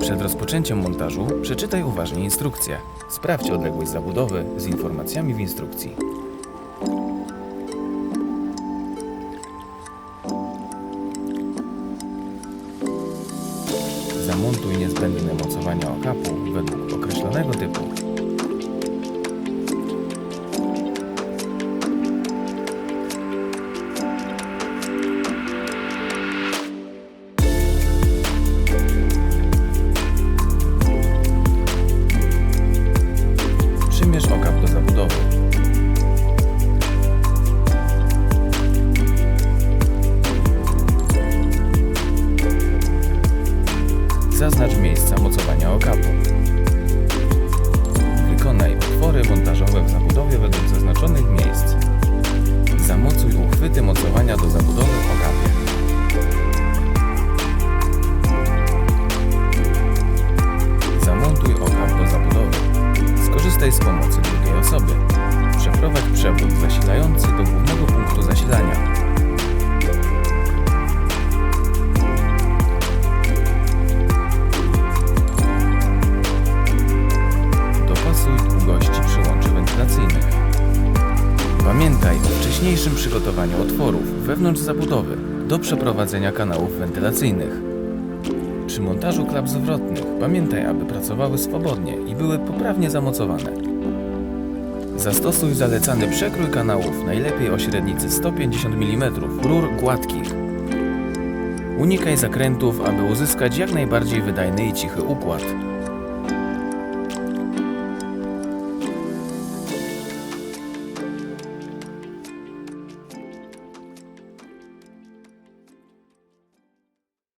Przed rozpoczęciem montażu przeczytaj uważnie instrukcję. Sprawdź odległość zabudowy z informacjami w instrukcji. Zamontuj niezbędne mocowania okapu według określonego typu. Zaznacz miejsca mocowania okapu. Wykonaj otwory montażowe w zabudowie według zaznaczonych miejsc. Zamocuj uchwyty mocowania do zabudowy w okapie. Zamontuj okap do zabudowy. Skorzystaj z pomocy drugiej osoby. Przeprowadź przewód zasilający do głównego punktu zasilania. Pamiętaj o wcześniejszym przygotowaniu otworów wewnątrz zabudowy do przeprowadzenia kanałów wentylacyjnych. Przy montażu klap zwrotnych pamiętaj, aby pracowały swobodnie i były poprawnie zamocowane. Zastosuj zalecany przekrój kanałów, najlepiej o średnicy 150 mm rur gładkich. Unikaj zakrętów, aby uzyskać jak najbardziej wydajny i cichy układ.